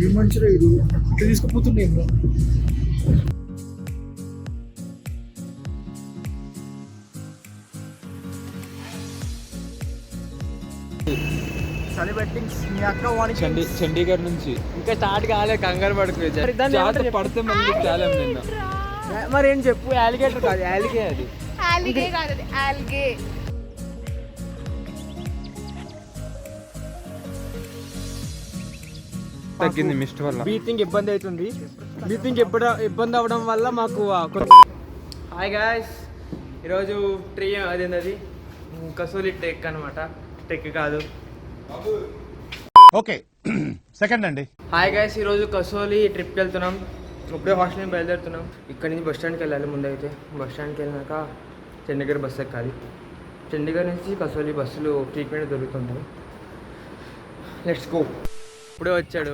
ఏం మంచిగా ఇది ఇట్లా తీసుకుపోతుండే ఇంకా చలి బెట్టింగ్స్ మీ అక్క వానికి చండీ చండీగఢ్ నుంచి ఇంకా స్టార్ట్ కాలే కంగారు పడుతుంది? పడితే మళ్ళీ తేలేం నిన్న మరి ఏం చెప్పు? యాలిగేటర్ కాదు యాలిగే అది. ఆల్గే కాదు అది. తగ్గింది మిస్ట్ వల్ల. బ్రీతింగ్ ఇబ్బంది అవుతుంది. బ్రీతింగ్ ఇబ్బడ ఇబ్బంది అవ్వడం వల్ల మాకు హాయ్ గాయస్ ఈరోజు ట్రీ అదేంది కసూలి టెక్ అనమాట టెక్ కాదు. ఓకే. సెకండ్ అండి. హాయ్ గాయస్ ఈరోజు కసోలి ట్రిప్కి వెళ్తున్నాం. ఇప్పుడే హాస్టల్ నుంచి బయలుదేరుతున్నాం. ఇక్కడ నుంచి బస్ స్టాండ్కి వెళ్ళాలి ముందైతే. బస్ స్టాండ్కి వెళ్ళినాక చండీగఢ్ బస్ ఎక్కాలి. చండీగఢ్ నుంచి కసోలి బస్సులు ఫ్రీక్వెంట్ దొరుకుతుంటాయి. లెట్స్ గో ఇప్పుడే వచ్చాడు.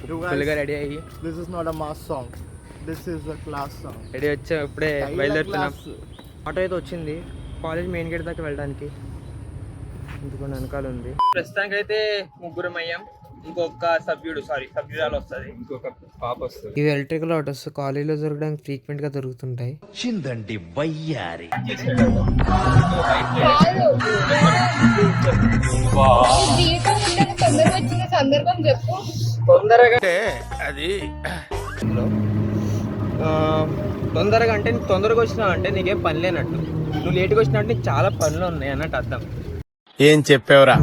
ఫుల్గా రెడీ అయ్యి. This is not a mass song this is a class song ready వచ్చా? ఇప్పుడే బయలుదేరుతున్నాం. ఆటో అయితే వచ్చింది. కాలేజ్ మెయిన్ గేట్ దాకా వెళ్ళడానికి. ఇందుకొని వెనకాల ఉంది. ప్రస్తుతానికి అయితే ముగ్గురం అయ్యాం ఇంకొక సభ్యుడు సారీ సభ్యురాలు వస్తుంది. ఇంకొక పాప వస్తుంది. ఇవి ఎలక్ట్రికల్ ఆటోస్ కాలేజీలో దొరకడానికి ఫ్రీక్వెంట్గా దొరుకుతుంటాయి. చిందండి వయ్యారి. సందర్భం చెప్పు తొందరగా అది తొందరగా అంటే నీకు తొందరగా వచ్చినావు అంటే నీకేం పని లేనట్టు. నువ్వు లేట్గా వచ్చినా అంటే నీకు చాలా పనులు ఉన్నాయి అన్నట్టు అర్థం. ఏం చెప్పావురా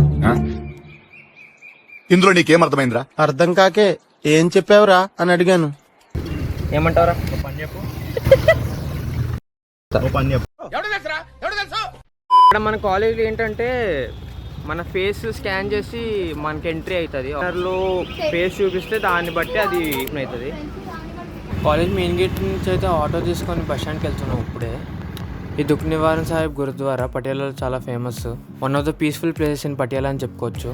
ఇందులో నీకేం అర్థమైందిరా అర్థం కాకే ఏం చెప్పావురా అని అడిగాను. ఏమంటారా ఒక పని చెప్పు. ఇక్కడ మన కాలేజీలో ఏంటంటే మన ఫేస్ స్కాన్ చేసి మనకి ఎంట్రీ అవుతుంది. లో ఫేస్ చూపిస్తే దాన్ని బట్టి అది అవుతుంది. కాలేజ్ మెయిన్ గేట్ నుంచి అయితే ఆటో తీసుకొని బస్ స్టాండ్కి వెళ్తున్నాం ఇప్పుడే. ఈ దుఃఖ నివారణ సాహిబ్ గురుద్వారా పటియాలలో చాలా famous one of the peaceful places in Patiala అని చెప్పుకోవచ్చు.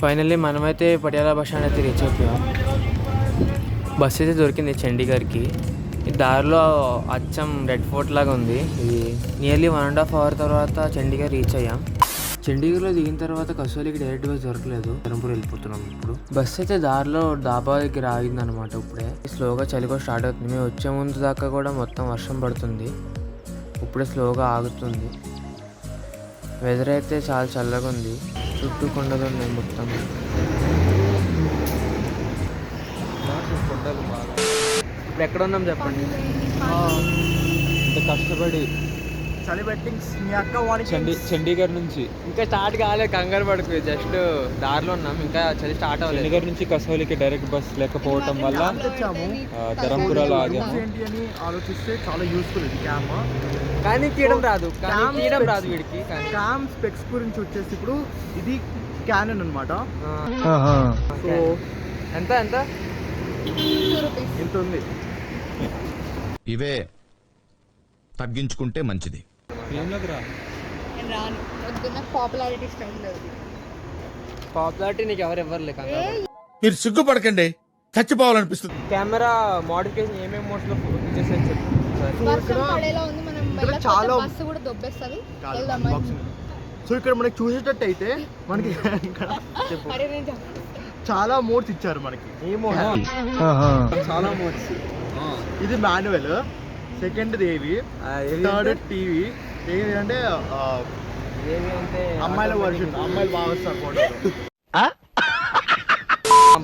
ఫైనల్లీ మనమైతే పటియాలా బస్ స్టాండ్ అయితే రీచ్ అయిపోయాం బస్ అయితే దొరికింది చండీగఢ్కి. ఈ దారిలో అచ్చం రెడ్ ఫోర్ట్ లాగా ఉంది. ఇది nearly one and half hour తర్వాత చండీగఢ్ రీచ్ అయ్యాం. చండీగఢ్లో దిగిన తర్వాత కసోలికి డైరెక్ట్ బస్ దొరకలేదు. ధర్మపురం వెళ్ళిపోతున్నాం ఇప్పుడు. బస్ అయితే దారిలో డాబా దగ్గర ఆగింది అనమాట ఇప్పుడే. స్లోగా చలి కూడా స్టార్ట్ అవుతుంది. మేము వచ్చే ముందు దాకా కూడా మొత్తం వర్షం పడుతుంది. ఇప్పుడే స్లోగా ఆగుతుంది. వెదర్ అయితే చాలా చల్లగా ఉంది. చుట్టూ కొండలు ఉన్నాయి మొత్తం. ఇప్పుడు ఎక్కడ ఉన్నాం చెప్పండి? ఇంత కష్టపడి చలి బెట్టింగ్స్ మీ అక్క చండీగఢ్ నుంచి. ఇంకా స్టార్ట్ కాలే కంగారు పడుకు జస్ట్ దారిలో ఉన్నాం. ఇంకా చలి స్టార్ట్ అవ్వలేదు. చండీగఢ్ నుంచి కసోలికి డైరెక్ట్ బస్ లేకపోవటం వల్ల ధరంపురాలో ఆగాము. ఏంటి అని ఆలోచిస్తే చాలా యూస్ఫుల్ ఇది క్యామ్ కానీ తీయడం రాదు. కానీ తీయడం. రాదు వీడికి కానీ. క్యామ్ స్పెక్స్ గురించి వచ్చేసి ఇప్పుడు ఇది క్యానన్ అన్నమాట. ఆ, సో ఎంత ఎంత? ఇంత ఉంది? ఇవే తగ్గించుకుంటే మంచిది. రాను. వద్దు నాకు పాపులారిటీ ఇష్టం లేదు. పాపులారిటీ నీకు ఎవరు ఇవ్వరులే కంగారు మీరు సిగ్గుపడకండి. చచ్చిపోవాలనిపిస్తుంది. కెమెరా మోడిఫికేషన్ ఏమేమి మోడ్స్లో. వర్షం పడేలా ఉంది మనం చాలా- బస్సు కూడా దొబ్బేస్తుంది. వెళ్దామా. సో ఇక్కడ మనకి చూసేటట్టు అయితే మనకి ఇక్కడ అరే నేను చెప్తాను. చాలా మోడ్స్ ఇచ్చారు మనకి. మోడ్ చాలా మోడ్స్ ఇది మాన్యువల్ సెకండ్ దేవి థర్డ్ టీవీ ఏది అంటే అమ్మాయిల వర్షన్ అమ్మాయిలు బాగా వస్తారు ఫోటోలు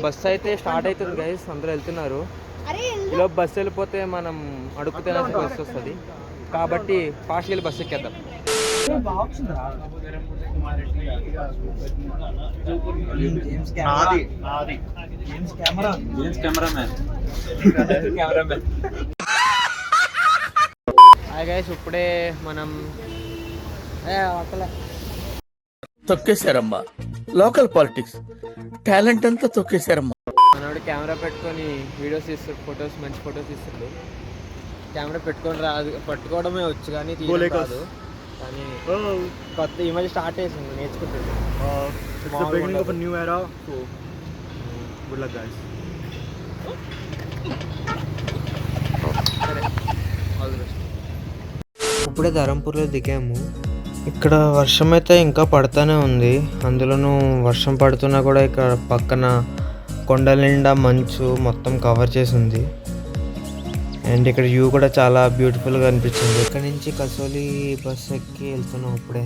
బస్ అయితే స్టార్ట్ అవుతుంది గైస్ అందరూ వెళ్తున్నారు. ఇలా బస్సు వెళ్ళిపోతే మనం అడుగు తినాల్సిన బస్సు వస్తుంది. కాబట్టి ఫాస్ట్గా వెళ్ళి బస్సు ఎక్కేద్దాం కెమెరామ్యాన్ హాయ్ గైస్ ఇప్పుడే మనం. తొక్కేశారమ్మా. లోకల్ పాలిటిక్స్ టాలెంట్ అంతా తొక్కేశారమ్మా. మనోడు కెమెరా పెట్టుకొని వీడియోస్ తీస్తాడు ఫొటోస్ మంచి ఫొటోస్ తీస్తాడు. కెమెరా పెట్టుకొని రాదు పట్టుకోవడమే వచ్చు కానీ తీయడం. రాదు. కానీ కొత్త ఈ మధ్య స్టార్ట్ చేసింది నేర్చుకుంటుంది it's the beginning of new era so good luck guys సరే. ఆల్ ది బెస్ట్ ఇప్పుడే ధరంపూర్లో దిగాము. ఇక్కడ వర్షం అయితే ఇంకా పడుతూనే ఉంది. అందులోనూ వర్షం పడుతున్నా కూడా ఇక్కడ పక్కన కొండల నిండా మంచు మొత్తం కవర్ చేసి ఉంది అండ్ ఇక్కడ వ్యూ కూడా చాలా బ్యూటిఫుల్గా అనిపించింది. ఇక్కడ నుంచి కసోలి బస్ ఎక్కి వెళ్తున్నాం ఇప్పుడే.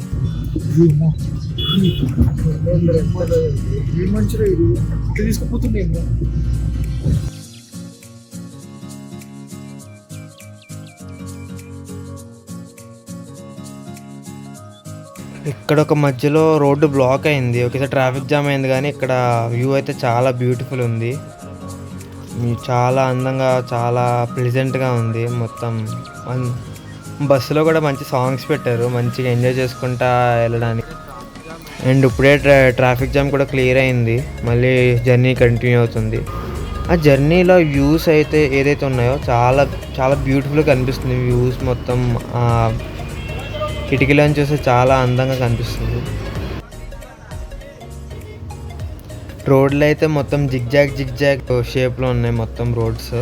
ఇక్కడ ఒక మధ్యలో రోడ్డు బ్లాక్ అయింది. ఒకసారి ట్రాఫిక్ జామ్ అయింది కానీ ఇక్కడ వ్యూ అయితే చాలా బ్యూటిఫుల్ ఉంది. చాలా అందంగా చాలా ప్లెజెంట్గా ఉంది మొత్తం. అన్- బస్సులో కూడా మంచి సాంగ్స్ పెట్టారు. మంచిగా ఎంజాయ్ చేసుకుంటా వెళ్ళడానికి. అండ్ ఇప్పుడే ట్రా ట్రాఫిక్ జామ్ కూడా క్లియర్ అయింది. మళ్ళీ జర్నీ కంటిన్యూ అవుతుంది. ఆ జర్నీలో వ్యూస్ అయితే ఏదైతే ఉన్నాయో చాలా చాలా బ్యూటిఫుల్గా కనిపిస్తుంది. వ్యూస్ మొత్తం కిటికీలో చూస్తే చాలా అందంగా కనిపిస్తుంది. రోడ్లు అయితే మొత్తం జిగ్జాగ్ జిగ్జాగ్ షేప్లో ఉన్నాయి మొత్తం రోడ్స్.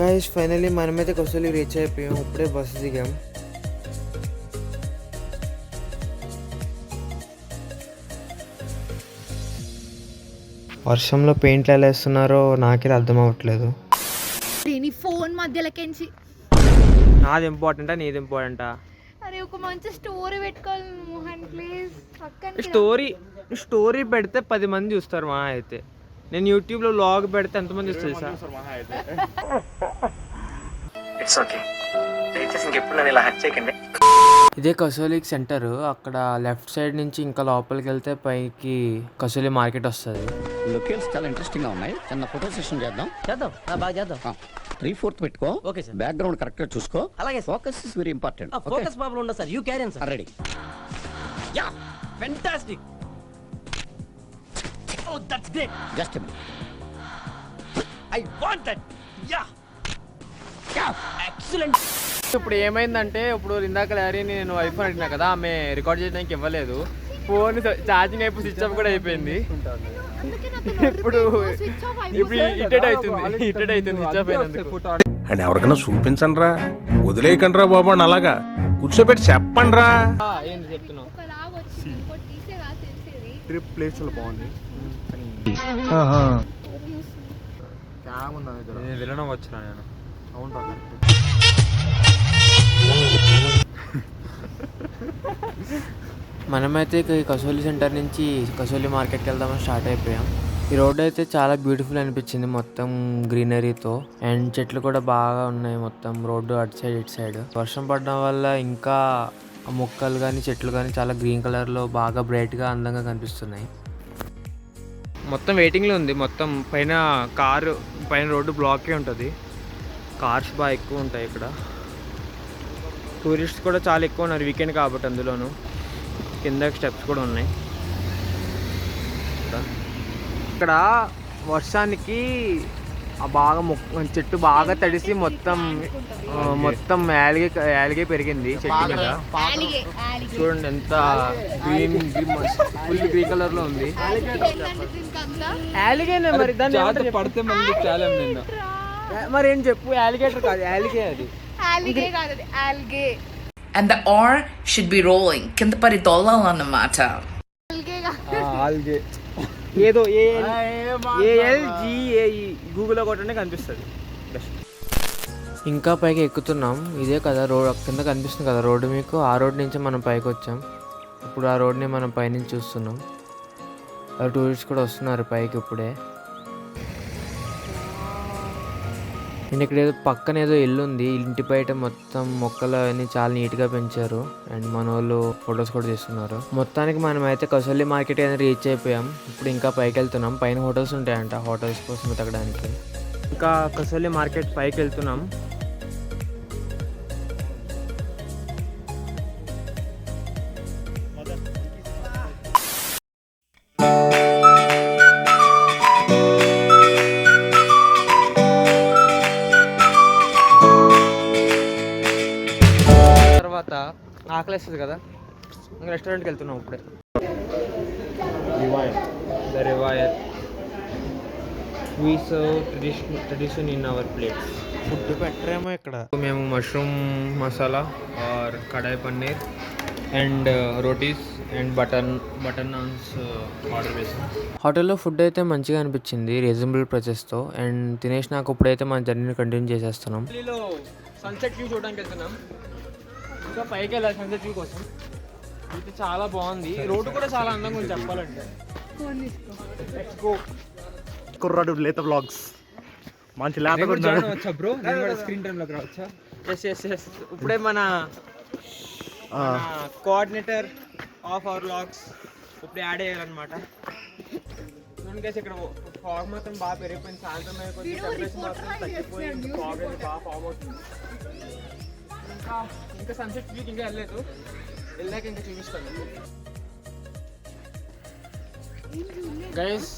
గాయస్ ఫైనలీ మనమైతే కొసలి రీచ్ అయిపోయాం. ఇప్పుడే బస్సు దిగాం. వర్షంలో పెయింట్లు ఎలా వేస్తున్నారో నాకే అర్థం అవ్వట్లేదు. దీని ఫోన్ మధ్యలోకించి నాది ఇంపార్టెంటా నీది ఇంపార్టెంటా? అరే ఒక మంచి స్టోరీ పెట్టుకోవాలి మోహన్ ప్లీజ్. పక్కన స్టోరీ స్టోరీ పెడితే పది మంది చూస్తారు మా అయితే. నేను యూట్యూబ్లో వ్లాగ్ పెడితే ఎంతమంది చూస్తారు సార్ ఇట్స్ ఓకే దయచేసి ఇంకెప్పుడు నన్ను ఇలా హత్య చేయకండి ఇదే కసోలిక్ సెంటర్. అక్కడ లెఫ్ట్ సైడ్ నుంచి ఇంకా లోపలికి వెళ్తే పైకి కసోలి మార్కెట్ వస్తుంది. లొకేల్స్ చాలా ఇంట్రెస్టింగ్గా ఉన్నాయి. చిన్న ఫోటో సెషన్ చేద్దాం. చేద్దాం. ఆ, బాగా చేద్దాం. త్రీ ఫోర్త్ పెట్టుకో. Okay sir. బ్యాక్గ్రౌండ్ కరెక్ట్గా చూసుకో. అలాగే sir. Focus is very important focus problem ఉండదు sir. You carry on sir ready yeah fantastic oh that's great just I want that yeah excellent ఇప్పుడు ఏమైందంటే ఇప్పుడు ఇందాక లారీని నేను ఐఫోన్ అడిగినా కదా ఆమె రికార్డ్ చేయడానికి ఇవ్వలేదు. ఫోన్ ఛార్జింగ్ అయిపోయి స్విచ్ ఆఫ్ కూడా అయిపోయింది. ఇప్పుడు ఇప్పుడు ఇటెడ్ అవుతుంది ఇటెడ్ అవుతుంది స్విచ్ ఆఫ్ అయినందుకు. అని ఎవరికైనా చూపించండి రా వదిలేయకండి రా బాబు అని అలాగా. కూర్చోబెట్టి చెప్పండి రా ఏంటి చెప్తున్నావు? ట్రిప్ ప్లేస్ బాగుంది. నేను వినడం వచ్చిన నేను. అవును రా correct. మనమైతే ఇక ఈ కసోలి సెంటర్ నుంచి కసోలి మార్కెట్కి వెళ్దామని స్టార్ట్ అయిపోయాం. ఈ రోడ్ అయితే చాలా బ్యూటిఫుల్ అనిపించింది మొత్తం గ్రీనరీతో. అండ్ చెట్లు కూడా బాగా ఉన్నాయి మొత్తం రోడ్డు అటు సైడ్ ఇటు సైడ్. వర్షం పడడం వల్ల ఇంకా మొక్కలు కానీ చెట్లు కానీ చాలా గ్రీన్ కలర్లో బాగా బ్రైట్గా అందంగా కనిపిస్తున్నాయి. మొత్తం వెయిటింగ్లో ఉంది. మొత్తం పైన కారు పైన రోడ్డు బ్లాకే ఉంటుంది. కార్స్ బాగా ఎక్కువ ఉంటాయి ఇక్కడ. టూరిస్ట్ కూడా చాలా ఎక్కువ ఉన్నారు వీకెండ్ కాబట్టి అందులోను. కింద స్టెప్స్ కూడా ఉన్నాయి. ఇక్కడ. వర్షానికి ఆ బాగా మొక్క చెట్టు బాగా తడిసి మొత్తం మొత్తం యాలిగే యాలిగే పెరిగింది చెట్టు మీద. చూడండి ఎంత గ్రీన్ ఫుల్ గ్రీన్ కలర్లో ఉంది మరి దాన్ని? పడితే మళ్ళీ చాలా నిన్న. మరి ఏం చెప్పు యాలిగేటర్ కాదు యాలిగే అది. ఆలిగే కాదు అది algae And the R should be rolling. కింద పడి దొల్లాలన్నమాట ఆల్గే ఏదో ఏఎల్జిఏఈ గూగుల్లో కొట్టనే కనిపిస్తుంది. ఇంకా పైకి ఎక్కుతున్నాం. ఇదే కదా రోడ్ కింద కనిపిస్తుంది కదా రోడ్డు మీకు. ఆ రోడ్ నుంచి మనం పైకి వచ్చాం. ఇప్పుడు ఆ రోడ్ని మనం పైనుంచి చూస్తున్నాం. టూరిస్ట్ కూడా వస్తున్నారు పైకి ఇప్పుడే. అండ్ ఇక్కడ ఏదో పక్కన ఏదో ఇల్లు ఉంది. ఇంటి బయట మొత్తం మొక్కలు అవన్నీ చాలా నీట్గా పెంచారు. అండ్ మన వాళ్ళు ఫొటోస్ కూడా తీస్తున్నారు. మొత్తానికి మనం అయితే కసల్లి మార్కెట్ అనేది రీచ్ అయిపోయాం. ఇప్పుడు ఇంకా పైకి వెళ్తున్నాం. పైన హోటల్స్ ఉంటాయంట. హోటల్స్ కోసం వెతకడానికి. ఇంకా కసల్లి మార్కెట్ పైకి వెళ్తున్నాం. ఆకలిస్తుంది కదా. ఇంకా రెస్టారెంట్కి వెళ్తున్నాం ఇప్పుడే. The రివాయర్ we serve tradition tradition in our plates food పెట్టరేమో ఇక్కడ. మేము mushroom masala or kadai paneer and rotis and butter butter naans order చేసాం. హోటల్లో ఫుడ్ అయితే మంచిగా అనిపించింది రీజనబుల్ ప్రైసెస్తో అండ్ తినేసినాక ఇప్పుడైతే మన జర్నీని కంటిన్యూ చేసేస్తున్నాం. సన్సెట్ వ్యూ చూడడానికి వెళ్తున్నాం. ఇంకా పైకి వెళ్ళాలి సన్సెట్ వ్యూ కోసం. ఇది చాలా బాగుంది. రోడ్డు కూడా చాలా అందంగా ఉంది చెప్పాలంటే. కుర్రాడు లేత వ్లాగ్స్ మంచి లేత వచ్చా బ్రో స్క్రీన్ టైంలోకి రావచ్చా? ఎస్ ఎస్ ఎస్ ఇప్పుడే మన కోఆర్డినేటర్ ఆఫ్ అవర్ లాగ్స్ ఇప్పుడు యాడ్ చేయాలన్నమాట guys, ఇక్కడ ఫాగ్ మాత్రం బాగా పెరిగిపోయింది. సాయంత్రం అయిపోయింది. బాగా ఫామ్ అవుతుంది. ఇంకా ఇంకా సన్సెట్ వ్యూకి ఇంకా వెళ్ళలేదు వెళ్ళాక ఇంకా చూపిస్తాను గైస్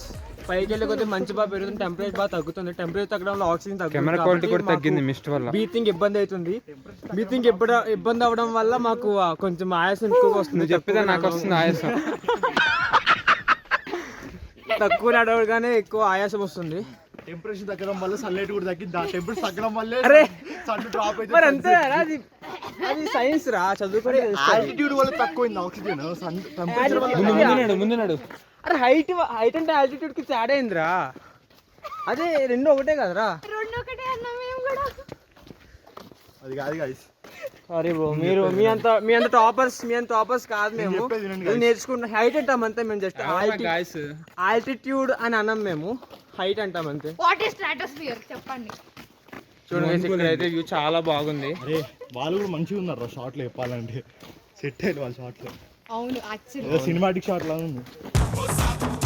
పైకి వెళ్ళే కొద్దిగా మంచి బాగా పెరుగుతుంది టెంపరేచర్ బాగా తగ్గుతుంది. టెంపరేచర్ తగ్గడంలో ఆక్సిజన్ తగ్గుతుంది కెమెరా క్వాలిటీ కూడా తగ్గింది మిస్ట్ వల్ల. బ్రీతింగ్ ఇబ్బంది అవుతుంది. ఇబ్బడ ఇబ్బంది అవడం వల్ల మాకు కొంచెం ఆయాసం ఎక్కువగా వస్తుంది. చెప్పేదా నాకు వస్తుంది ఆయాసం. తక్కువ నడవగానే ఎక్కువ ఆయాసం వస్తుంది. టెంపరేచర్ తగ్గడం వల్ల సన్లైట్ కూడా తగ్గింది ఆ టెంపరేచర్ తగ్గడం వల్లే అరే! సన్ డ్రాప్ అయితే మరి అంతే రా, అది అది సైన్స్ రా చదువుకొని ఆల్టిట్యూడ్ వల్ల తక్కువైంది ఆక్సిజన్ సన్ టెంపరేచర్ వల్ల ముందు ముందు నడు ముందు నడు. అరే హైట్ హైట్ అంటే ఆల్టిట్యూడ్కి తేడా అయిందిరా. అదే రెండు ఒకటే కదరా. రెండు ఒకటే అన్నాం మేము కూడా అది కాదు గాయస్ సారీ బ్రో మీరు మీ అంత మీ అంత టాపర్స్ మీ అంత టాపర్స్ కాదు మేము. నేర్చుకున్న హైట్ అంటాం అంతే మేము జస్ట్ గాయస్ ఆల్టిట్యూడ్ అని అన్నాం మేము. హైట్ అంటాం అంతే వాట్ ఈస్ స్ట్రాటోస్ఫియర్ చెప్పండి. చూడండి ఇక్కడ అయితే వ్యూ చాలా బాగుంది. అరే వాళ్ళు కూడా మంచిగా ఉన్నారు షార్ట్లు చెప్పాలంటే. సెట్ అయ్యారు వాళ్ళ షార్ట్లు అవును యాక్చువల్లీ సినిమాటిక్ షాట్ లాగా ఉంది.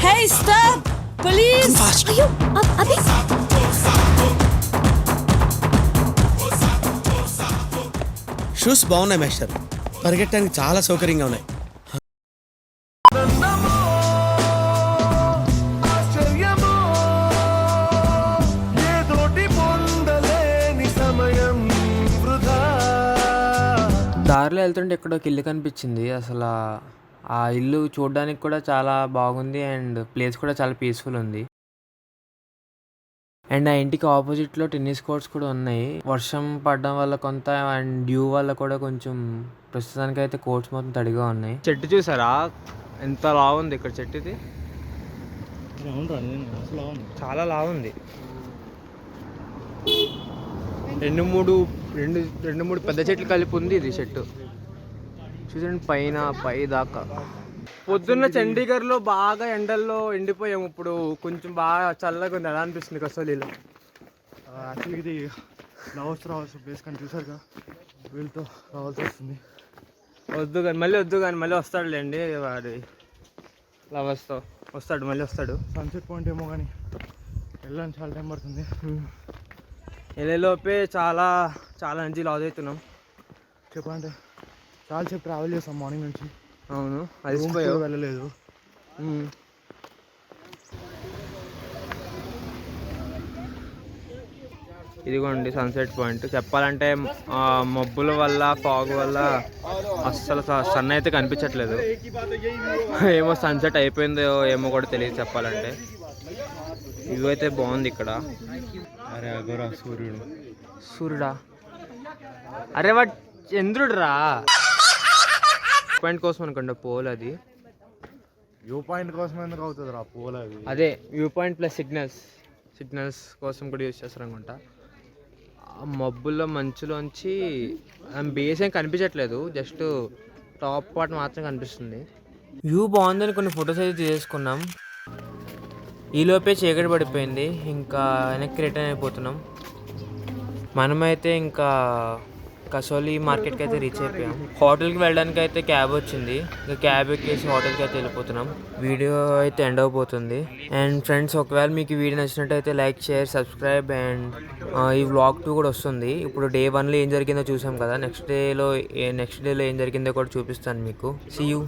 Hey, stop! Police! అయ్యో, అ- షూస్ బాగున్నాయి మేస్టర్. పరిగెట్టడానికి చాలా సౌకర్యంగా ఉన్నాయి. దారిలో వెళ్తుంటే ఇక్కడ ఒక ఇల్లు కనిపించింది. అసలు ఆ ఇల్లు చూడడానికి కూడా చాలా బాగుంది అండ్ ప్లేస్ కూడా చాలా పీస్ఫుల్ ఉంది. అండ్ ఆ ఇంటికి ఆపోజిట్లో టెన్నిస్ కోర్ట్స్ కూడా ఉన్నాయి. వర్షం పడడం వల్ల కొంత అండ్ డ్యూ వల్ల కూడా కొంచెం ప్రస్తుతానికి అయితే కోర్ట్స్ మొత్తం తడిగా ఉన్నాయి. చెట్టు చూసారా? ఎంత లావుంది ఇక్కడ చెట్టు ఇది చాలా లావుంది. రెండు మూడు రెండు రెండు మూడు పెద్ద చెట్లు కలిపి ఉంది ఇది చెట్టు. చూడండి పైన పై దాకా. పొద్దున్న చండీగఢ్లో బాగా ఎండల్లో ఎండిపోయాము ఇప్పుడు. కొంచెం బాగా చల్లగా ఉంది. ఎలా అనిపిస్తుంది కసోలీలో యాక్చువల్లీ ఇది లవర్స్ రావాల్సిన ప్లేస్ కానీ చూసారుగా వీళ్ళతో రావాల్సి వస్తుంది. వద్దు కానీ మళ్ళీ వద్దు కానీ మళ్ళీ వస్తాడులేండి వాడి. లవర్స్తో. వస్తాడు మళ్ళీ వస్తాడు. సన్సెట్ పాయింట్ ఏమో కానీ వెళ్ళడానికి చాలా టైం పడుతుంది. వెళ్ళేలోపే చాలా చాలా నుంచి లాస్ అవుతున్నాం. చెప్పంటే చాలా సేపు ట్రావెల్ చేస్తాం మార్నింగ్ నుంచి. అవును. కూడా వెళ్ళలేదు. ఇదిగోండి సన్సెట్ పాయింట్. చెప్పాలంటే మబ్బుల వల్ల ఫాగ్ వల్ల అస్సలు సన్ అయితే కనిపించట్లేదు. ఏమో సన్సెట్ అయిపోయిందో ఏమో కూడా తెలియదు చెప్పాలంటే. వ్యూ అయితే బాగుంది ఇక్కడ. అరే అగోరా సూర్యుడు. సూర్యుడా? అరే వాడు చంద్రుడు రా పాయింట్ కోసం అనుకోండి పోల్ అది. వ్యూ పాయింట్ కోసం ఎందుకు అవుతుంది రా పోల్ అది? అదే view point plus signals. Signals కోసం కూడా యూజ్ చేస్తారు అనుకుంటా ఆ మబ్బుల్లో మంచులోంచి బేస్ ఏం కనిపించట్లేదు జస్ట్ టాప్ పార్ట్ మాత్రం కనిపిస్తుంది. వ్యూ బాగుందని కొన్ని ఫొటోస్ అయితే తీసుకున్నాం. ఈలోపే చీకటి పడిపోయింది ఇంకా వెనక్కి రిటర్న్ అయిపోతున్నాం. మనమైతే ఇంకా కసోలి మార్కెట్కి అయితే రీచ్ అయిపోయాం. హోటల్కి వెళ్ళడానికి అయితే క్యాబ్ వచ్చింది. ఇంకా క్యాబ్ ఎక్కేసి హోటల్కి అయితే వెళ్ళిపోతున్నాం. వీడియో అయితే ఎండ్ అయిపోతుంది అండ్ ఫ్రెండ్స్ ఒకవేళ మీకు ఈ వీడియో నచ్చినట్టయితే లైక్ షేర్ సబ్స్క్రైబ్ అండ్ ఈ వ్లాగ్ టూ కూడా వస్తుంది. ఇప్పుడు డే వన్లో ఏం జరిగిందో చూసాం కదా. నెక్స్ట్ డేలో నెక్స్ట్ డేలో ఏం జరిగిందో కూడా చూపిస్తాను మీకు. See you